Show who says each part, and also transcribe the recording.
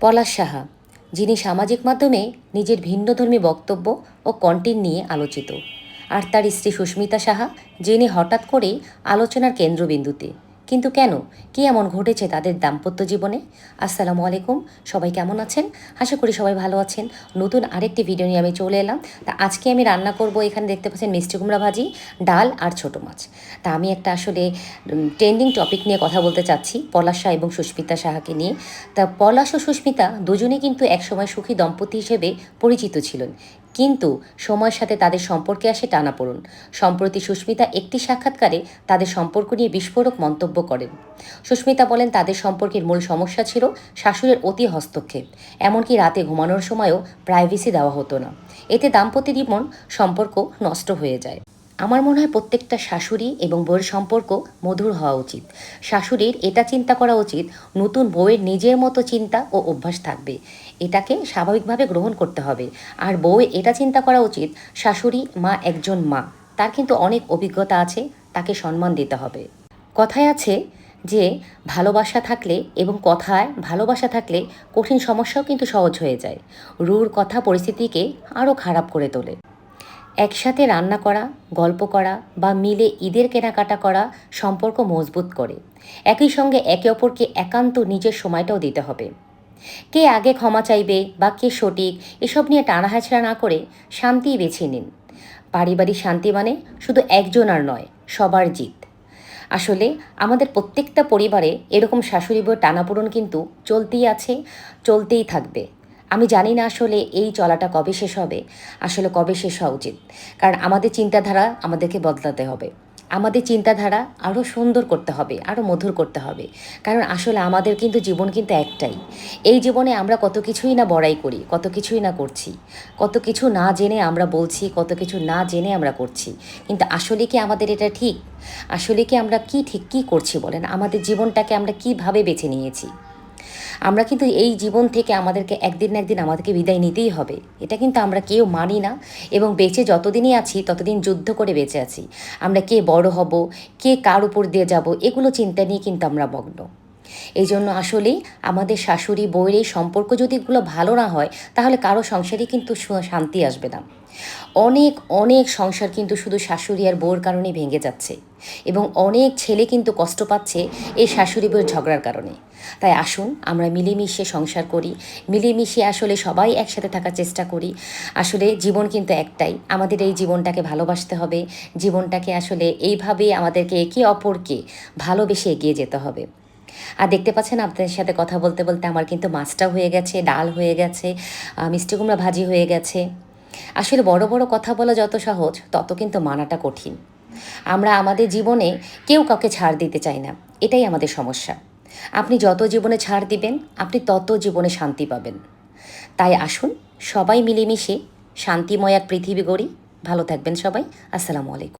Speaker 1: পলাশ সাহা, যিনি সামাজিক মাধ্যমে নিজের ভিন্নধর্মী বক্তব্য ও কন্টেন্ট নিয়ে আলোচিত। আর তার স্ত্রী সুস্মিতা সাহা, যিনি হঠাৎ করে আলোচনার কেন্দ্রবিন্দুতে। কিন্তু কেন? কী এমন ঘটেছে তাদের দাম্পত্য জীবনে? আসসালামু আলাইকুম, সবাই কেমন আছেন? আশা করি সবাই ভালো আছেন। নতুন আরেকটি ভিডিও নিয়ে আমি চলে এলাম। তা আজকে আমি রান্না করব, এখানে দেখতে পাচ্ছেন মিষ্টি কুমড়া ভাজি, ডাল আর ছোটো মাছ। তা আমি একটা আসলে ট্রেন্ডিং টপিক নিয়ে কথা বলতে চাচ্ছি, পলাশা এবং সুস্মিতা সাহাকে নিয়ে। তা পলাশ ও সুস্মিতা দুজনে কিন্তু একসময় সুখী দম্পতি হিসেবে পরিচিত ছিলেন। কিন্তু সময়ের সাথে তাদের সম্পর্কে আসে টানাপোড়েন। সম্প্রতি সুস্মিতা একটি সাক্ষাৎকারে তাদের সম্পর্ক নিয়ে বিস্ফোরক মন্তব্য করেন। সুস্মিতা বলেন, তাদের সম্পর্কের মূল সমস্যা ছিল শাশুড়ের অতি হস্তক্ষেপ। এমনকি রাতে ঘুমানোর সময়ও প্রাইভেসি দেওয়া হতো না। এতে দাম্পত্য জীবন, সম্পর্ক নষ্ট হয়ে যায়। আমার মনে হয় প্রত্যেকটা শাশুড়ি এবং বউয়ের সম্পর্ক মধুর হওয়া উচিত। শাশুড়ির এটা চিন্তা করা উচিত, নতুন বউয়ের নিজের মতো চিন্তা ও অভ্যাস থাকবে। এটাকে স্বাভাবিকভাবে গ্রহণ করতে হবে। আর বউ এটা চিন্তা করা উচিত, শাশুড়ি মা একজন মা, তার কিন্তু অনেক অভিজ্ঞতা আছে, তাকে সম্মান দিতে হবে। কথায় আছে যে, ভালোবাসা থাকলে এবং কথায় ভালোবাসা থাকলে কঠিন সমস্যাও কিন্তু সহজ হয়ে যায়। রুর কথা পরিস্থিতিকে আরও খারাপ করে তোলে। একসাথে রান্না করা, গল্প করা বা মিলে ঈদের কেনাকাটা করা সম্পর্ক মজবুত করে। একই সঙ্গে একে অপরকে একান্ত নিজের সময়টাও দিতে হবে। কে আগে ক্ষমা চাইবে বা কে সঠিক, এসব নিয়ে টানাহাছড়া না করে শান্তি বেছে নিন। পারিবারিক শান্তি মানে শুধু একজন আর নয়, সবার জিত। আসলে আমাদের প্রত্যেকটা পরিবারে এরকম শাশুড়ি বই টানাপোড়ন কিন্তু চলতেই আছে, চলতেই থাকবে। আমি জানি না আসলে এই চলাটা কবে শেষ হবে, আসলে কবে শেষ হওয়া উচিত। কারণ আমাদের চিন্তাধারা আমাদেরকে বদলাতে হবে। আমাদের চিন্তাধারা আরও সুন্দর করতে হবে আরও মধুর করতে হবে। কারণ আসলে আমাদের কিন্তু জীবন কিন্তু একটাই। এই জীবনে আমরা কত কিছুই না বড়াই করি, কত কিছুই না করছি। কত কিছু না জেনে আমরা বলছি, কত কিছু না জেনে আমরা করছি। কিন্তু আসলে কি আমাদের এটা ঠিক? আসলে কি আমরা কি ঠিক কি করছি বলেন? আমাদের জীবনটাকে আমরা কীভাবে বেছে নিয়েছি? আমরা কিন্তু এই জীবন থেকে আমাদেরকে একদিন না একদিন আমাদেরকে বিদায় নিতেই হবে। এটা কিন্তু আমরা কেউ মানি না এবং বেঁচে যতদিনই আছি, ততদিন যুদ্ধ করে বেঁচে আছি। আমরা কে বড় হব, কে কার উপর দিয়ে যাব, এগুলো চিন্তা নিয়ে কিন্তু আমরা মগ্ন। এই জন্য আসলেই আমাদের শাশুড়ি বউয়ের এই সম্পর্ক যদি এগুলো ভালো না হয়, তাহলে কারও সংসারে কিন্তু শান্তি আসবে না। অনেক অনেক সংসার কিন্তু শুধু শাশুড়ি আর বউর কারণে ভেঙে যাচ্ছে এবং অনেক ছেলে কিন্তু কষ্ট পাচ্ছে এই শাশুড়ি বউয়ের ঝগড়ার কারণে। তাই আসুন, আমরা মিলেমিশে সংসার করি, মিলেমিশে আসলে সবাই একসাথে থাকার চেষ্টা করি। আসলে জীবন কিন্তু একটাই, আমাদের এই জীবনটাকে ভালোবাসতে হবে, জীবনটাকে আসলে এইভাবে আমাদেরকে একে অপরকে ভালোবেসে এগিয়ে যেতে হবে। আর দেখতে পাচ্ছেন আপনাদের সাথে কথা বলতে বলতে আমার কিন্তু মাছটা হয়ে গেছে, ডাল হয়ে গেছে মিষ্টি কুমড়া ভাজি হয়ে গেছে। আসলে বড় বড় কথা বলা যত সহজ, তত কিন্তু মানাটা কঠিন। আমরা আমাদের জীবনে কেউ কাউকে ছাড় দিতে চাই না, এটাই আমাদের সমস্যা। আপনি যত জীবনে ছাড় দিবেন, আপনি তত জীবনে শান্তি পাবেন। তাই আসুন, সবাই মিলেমিশে শান্তিময় এক পৃথিবী গড়ি। ভালো থাকবেন সবাই। আসসালামু আলাইকুম।